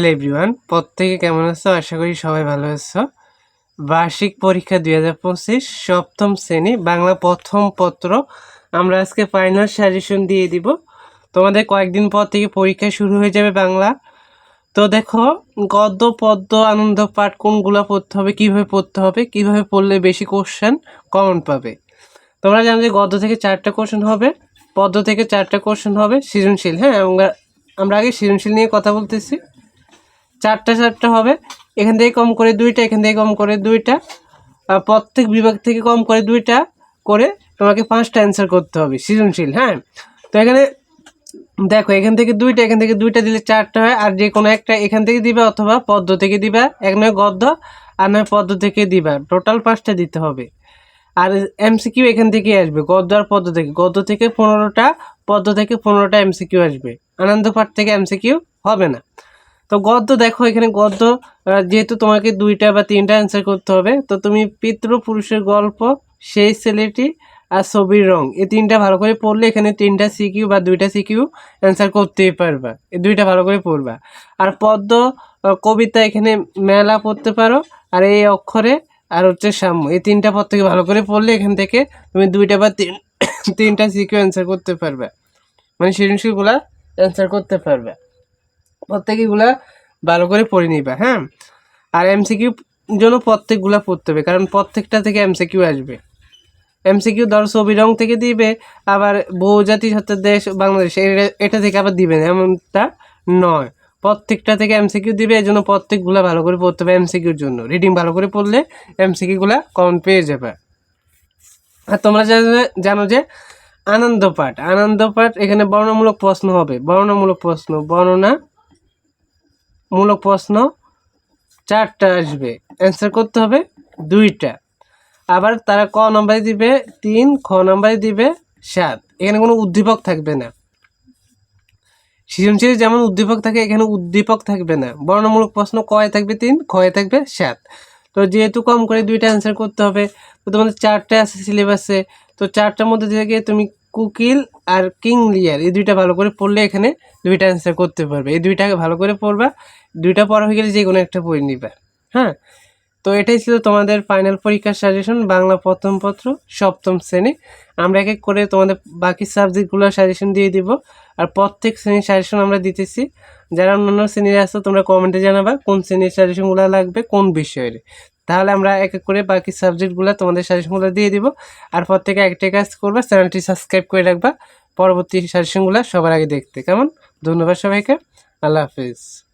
Hello everyone প্রত্যেকে কেমন আছো? আশা করি সবাই ভালো আছো। বার্ষিক পরীক্ষা দুই হাজার পঁচিশ, সপ্তম শ্রেণি, বাংলা প্রথম পত্র। আমরা আজকে ফাইনাল সাজেশন দিয়ে দিব। তোমাদের কয়েকদিন পর থেকে পরীক্ষা শুরু হয়ে যাবে বাংলা। তো দেখো, গদ্য, পদ্য, আনন্দ পাঠ কোনগুলো পড়তে হবে, কীভাবে পড়তে হবে, কীভাবে পড়লে বেশি কোশ্চেন কমন পাবে। তোমরা জানো যে গদ্য থেকে চারটা কোশ্চেন হবে, পদ্য থেকে চারটা কোশ্চেন হবে, সৃজনশীল। হ্যাঁ আমরা আমরা আগে সৃজনশীল নিয়ে কথা বলতেছি। চারটা চারটা হবে। এখান থেকে কম করে দুইটা, এখান থেকে কম করে দুইটা। প্রত্যেক বিভাগ থেকে কম করে দুইটা করে তোমাকে পাঁচটা অ্যান্সার করতে হবে সৃজনশীল হ্যাঁ? তো এখানে দেখো, এখান থেকে দুইটা, এখান থেকে দুইটা দিলে চারটা হয়, আর যে কোনো একটা এখান থেকে দিবা অথবা পদ্ম থেকে দিবা। এক নয় গদ্য, আর নয় পদ্ম থেকে দিবা। টোটাল পাঁচটা দিতে হবে। আর এমসিকিউ এখান থেকে আসবে, গদ্য আর পদ্ম থেকে। গদ্য থেকে পনেরোটা, পদ্ম থেকে পনেরোটা এমসিকিউ আসবে। আনন্দ পাঠ থেকে এমসিকিউ হবে না। তো গদ্য দেখো, এখানে গদ্য যেহেতু তোমাকে দুইটা বা তিনটা অ্যান্সার করতে হবে, তো তুমি পিতৃপুরুষের গল্প, সেই ছেলেটি আর ছবির রং, এই তিনটা ভালো করে পড়লে এখানে তিনটা সিকিউ বা দুইটা সিকিউ অ্যান্সার করতেই পারবা। এই দুইটা ভালো করে পড়বা। আর পদ্য কবিতা এখানে মেলা পড়তে পারো, আর এই অক্ষরে, আর হচ্ছে সাম্য, এই তিনটা পদ থেকে ভালো করে পড়লে এখান থেকে তুমি দুইটা বা তিন, তিনটা সিকিউ অ্যান্সার করতে পারবে। মানে সৃজনশীলগুলা অ্যান্সার করতে পারবে। প্রত্যেকগুলা ভালো করে পড়ে নিবা হ্যাঁ? আর এমসিকিউ জন্য প্রত্যেকগুলা পড়তে হবে, কারণ প্রত্যেকটা থেকে এমসিকিউ আসবে। এমসিকিউ ধরো ছবি রং থেকে দিবে, আবার বহুজাতি সত্য দেশ, বাংলাদেশ এটা- থেকে আবার দিবে না, এমনটা নয়। প্রত্যেকটা থেকে এমসিকিউ দিবে এই জন্য প্রত্যেকগুলা ভালো করে পড়তে হবে এমসিকিউর জন্য। রিডিং ভালো করে পড়লে এমসিকিউগুলা কমন পেয়ে যাবে। আর তোমরা জানো যে আনন্দ পাঠ আনন্দ পাঠ এখানে বর্ণমূলক প্রশ্ন হবে। বর্ণমূলক প্রশ্ন, বর্ণনা মূলক প্রশ্ন চারটা আসবে। অ্যান্সার করতে হবে দুইটা। আবার তারা ক নম্বরে দিবে? তিন, খ নম্বরে দিবে? সাত। এখানে কোনো উদ্দীপক থাকবে না। সৃজনশীল যেমন উদ্দীপক থাকে, এখানে উদ্দীপক থাকবে না। বর্ণমূলক প্রশ্ন কয় থাকবে? তিন খয়ে থাকবে? সাত। তো যেহেতু কম করে দুইটা অ্যান্সার করতে হবে, তো তোমাদের চারটে আছে সিলেবাসে তো চারটার মধ্যে থেকে তুমি কুকিল আর কিং লিয়ার, এই দুইটা ভালো করে পড়লে এখানে দুইটা অ্যান্সার করতে পারবে। এই দুইটাকে ভালো করে পড়বা, দুইটা পড়া হয়ে গেলে যে কোনো একটা বই নিবা হ্যাঁ? তো এটাই ছিল তোমাদের ফাইনাল পরীক্ষার সাজেশন বাংলা প্রথম পত্র, সপ্তম শ্রেণি। আমরা এক এক করে তোমাদের বাকি সাবজেক্টগুলোর সাজেশন দিয়ে দিব, আর প্রত্যেক শ্রেণির সাজেশন আমরা দিতেছি। যারা অন্যান্য শ্রেণির আসতো তোমরা কমেন্টে জানাবা কোন শ্রেণির সাজেশনগুলো লাগবে, কোন বিষয়ের। তাহলে আমরা এক এক করে বাকি সাবজেক্টগুলো তোমাদের সাজেশনগুলো দিয়ে দিব। আর পর থেকে একটা কাজ করবা চ্যানেলটি সাবস্ক্রাইব করে রাখবা। পরবর্তী সাজেশনগুলো সবার আগে দেখতে। কেমন? ধন্যবাদ সবাইকে। আল্লাহ হাফিজ।